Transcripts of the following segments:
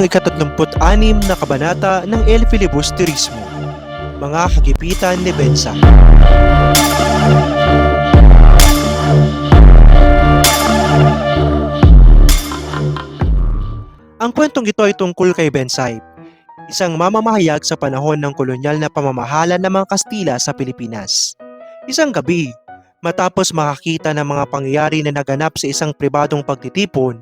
ang ikatatlumput-anim na kabanata ng El Filibusterismo, mga kagipitan ni Bensa. Ang kwentong ito ay tungkol kay Bensaib, isang mamamahayag sa panahon ng kolonyal na pamamahala ng mga Kastila sa Pilipinas. Isang gabi, matapos makakita ng mga pangyayari na naganap sa isang pribadong pagtitipon,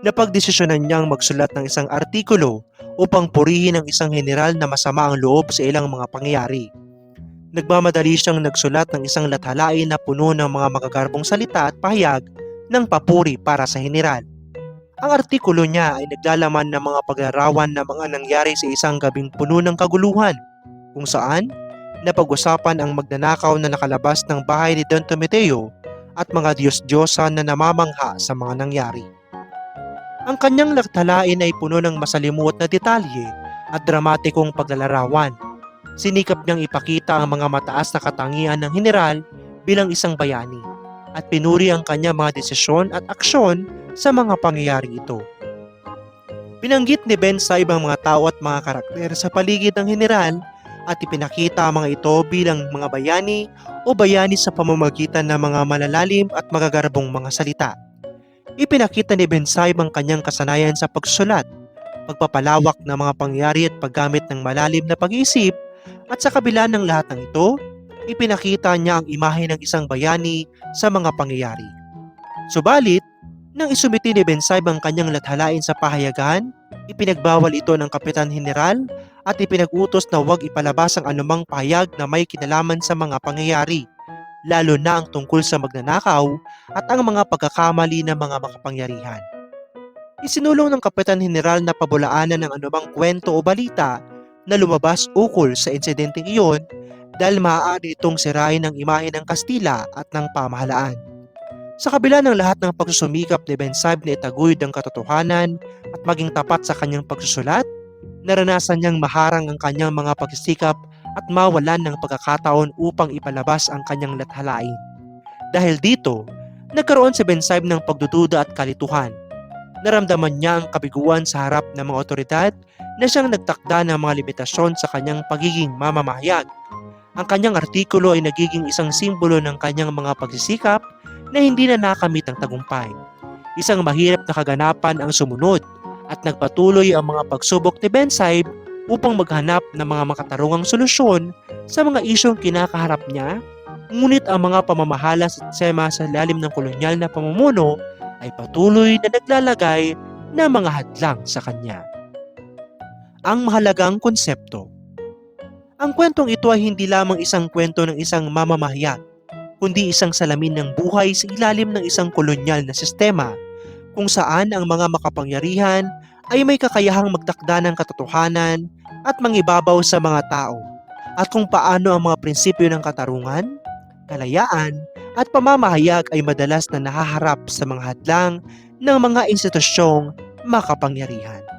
napagdesisyonan niyang magsulat ng isang artikulo upang purihin ang isang general na masama ang loob sa ilang mga pangyayari. Nagmamadali siyang nagsulat ng isang lathalain na puno ng mga magagarbong salita at pahayag ng papuri para sa general. Ang artikulo niya ay naglalaman ng mga paglarawan na mga nangyari sa isang gabing puno ng kaguluhan, kung saan napag-usapan ang magnanakaw na nakalabas ng bahay ni Don Tometeo at mga Diyos-Diyosa na namamangha sa mga nangyari. Ang kanyang laktalain ay puno ng masalimuot na detalye at dramatikong paglalarawan. Sinikap niyang ipakita ang mga mataas na katangian ng general bilang isang bayani at pinuri ang kanyang mga desisyon at aksyon sa mga pangyayari ito. Binanggit ni Ben sa ibang mga tao at mga karakter sa paligid ng general at ipinakita ang mga ito bilang mga bayani o bayani sa pamamagitan ng mga malalalim at magagarbong mga salita. Ipinakita ni Ben Saib ang kanyang kasanayan sa pagsulat, pagpapalawak ng mga pangyayari at paggamit ng malalim na pag-iisip at sa kabila ng lahat ng ito, ipinakita niya ang imahe ng isang bayani sa mga pangyayari. Subalit, nang isumiti ni Ben Saib ang kanyang lathalain sa pahayagan, ipinagbawal ito ng Kapitan General at ipinag-utos na huwag ipalabas ang anumang pahayag na may kinalaman sa mga pangyayari, lalo na ang tungkol sa magnanakaw at ang mga pagkakamali ng mga makapangyarihan. Isinulong ng Kapitan General na pabulaanan ng anumang kwento o balita na lumabas ukol sa insidenteng iyon dahil maaari itong sirain ang imahe ng Kastila at ng pamahalaan. Sa kabila ng lahat ng pagsusumikap ni Ben Saib na itaguyod ang katotohanan at maging tapat sa kanyang pagsusulat, naranasan niyang maharang ang kanyang mga pagsisikap at mawalan ng pagkakataon upang ipalabas ang kanyang lathalain. Dahil dito, nagkaroon si Ben Saib ng pagdududa at kalituhan. Naramdaman niya ang kabiguan sa harap ng mga otoridad na siyang nagtakda ng mga limitasyon sa kanyang pagiging mamamahayag. Ang kanyang artikulo ay nagiging isang simbolo ng kanyang mga pagsisikap na hindi na nakamit ang tagumpay. Isang mahirap na kaganapan ang sumunod at nagpatuloy ang mga pagsubok ni Ben Saib upang maghanap ng mga makatarungang solusyon sa mga isyong kinakaharap niya, ngunit ang mga pamamahala sa tema sa lalim ng kolonyal na pamumuno ay patuloy na naglalagay ng mga hadlang sa kanya. Ang mahalagang konsepto Ang kwentong ito ay hindi lamang isang kwento ng isang mamamahayag, kundi isang salamin ng buhay sa ilalim ng isang kolonyal na sistema kung saan ang mga makapangyarihan ay may kakayahang magtakda ng katotohanan at mangibabaw sa mga tao at kung paano ang mga prinsipyo ng katarungan, kalayaan at pamamahayag ay madalas na nahaharap sa mga hadlang ng mga institusyong makapangyarihan.